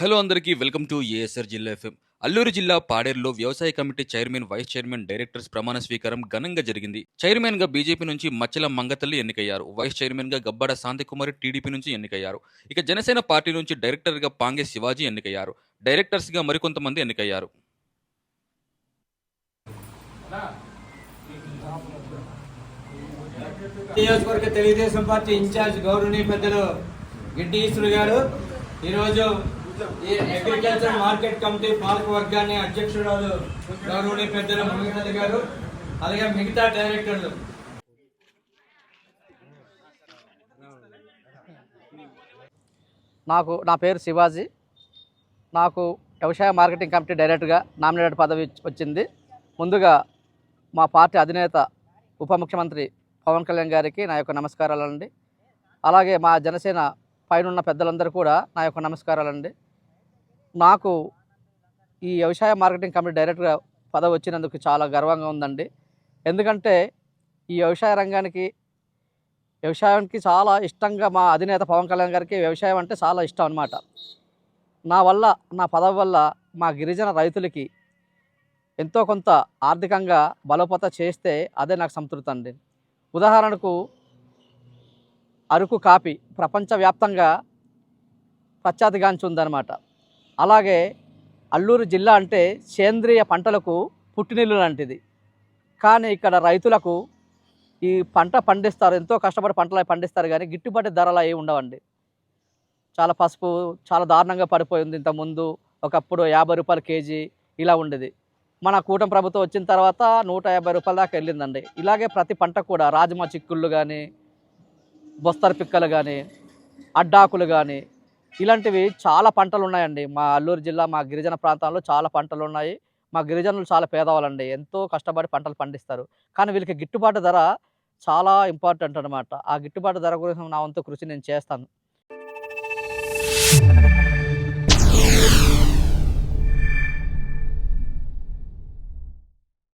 Hello అందరికీ welcome to ASR జిల్లా FM. Alluri జిల్లా పాడేరులో వ్యవసాయ committee chairman vice chairman directors ప్రమాణ స్వీకారం ఘనంగా జరిగింది. చైర్మన్గా బీజేపీ నుంచి మచ్చల మంగతల్లి ఎన్నికయ్యారు. వైస్ చైర్మన్గా గబ్బడ శాంతికుమారి టీడీపీ నుంచి ఎన్నికయ్యారు. ఇక జనసేన పార్టీ నుంచి డైరెక్టర్గా పాంగే శివాజీ ఎన్నికయ్యారు. డైరెక్టర్స్గా మరికొంతమంది ఎన్నికయ్యారు. నియోజకవర్గ తెలుగుదేశం పార్టీ ఇన్ఛార్జ్ గౌరవనీయ పెద్దలు గిడ్డి ఈశ్వరు గారు. ఈరోజు ఈ అగ్రికల్చర్ మార్కెట్ కమిటీ పాలక వర్గాన్ని అధ్యక్షురాలు గౌరవనీయ పెద్దల మంగళ గారు అలాగే మిగతా డైరెక్టర్లు. నాకు నా పేరు శివాజీ. నాకు వ్యవసాయ మార్కెటింగ్ కమిటీ డైరెక్టర్గా నామినేటెడ్ పదవి వచ్చింది. ముందుగా మా పార్టీ అధినేత ఉప ముఖ్యమంత్రి పవన్ కళ్యాణ్ గారికి నా యొక్క నమస్కారాలండి. అలాగే మా జనసేన పైనున్న పెద్దలందరూ కూడా నా యొక్క నమస్కారాలండి. నాకు ఈ వ్యవసాయ మార్కెటింగ్ కమిటీ డైరెక్టర్గా పదవి వచ్చినందుకు చాలా గర్వంగా ఉందండి. ఎందుకంటే ఈ వ్యవసాయ రంగానికి వ్యవసాయానికి చాలా ఇష్టంగా మా అధినేత పవన్ కళ్యాణ్ గారికి వ్యవసాయం అంటే చాలా ఇష్టం అనమాట నా వల్ల నా పదవి వల్ల మా గిరిజన రైతులకి ఎంతో కొంత ఆర్థికంగా బలోపత చేస్తే అదే నాకు సంతృప్తి అండి. ఉదాహరణకు అరకు కాపీ ప్రపంచవ్యాప్తంగా ప్రఖ్యాతిగాంచి ఉందన్నమాట. అలాగే అల్లూరు జిల్లా అంటే సేంద్రియ పంటలకు పుట్టినిల్లు లాంటిది. కానీ ఇక్కడ రైతులకు ఈ పంట పండిస్తారు ఎంతో కష్టపడి పంటలు పండిస్తారు కానీ గిట్టుబాటు ధరలు అవి ఉండవండి. చాలా పసుపు చాలా దారుణంగా పడిపోయింది ఇంతకుముందు ఒకప్పుడు యాభై రూపాయలు కేజీ ఇలా ఉండేది. మన కూటమి ప్రభుత్వం వచ్చిన తర్వాత నూట యాభై రూపాయల దాకా వెళ్ళిందండి. ఇలాగే ప్రతి పంట కూడా రాజమా చిక్కుళ్ళు కానీ బొస్తరు పిక్కలు కానీ అడ్డాకులు కానీ ఇలాంటివి చాలా పంటలు ఉన్నాయండి మా అల్లూరు జిల్లా మా గిరిజన ప్రాంతాల్లో చాలా పంటలు ఉన్నాయి మా గిరిజనులు చాలా పేదవాళ్ళండి. ఎంతో కష్టపడి పంటలు పండిస్తారు. కానీ వీళ్ళకి గిట్టుబాటు ధర చాలా ఇంపార్టెంట్ అనమాట ఆ గిట్టుబాటు ధర గురించి నా వంతు కృషి నేను చేస్తాను.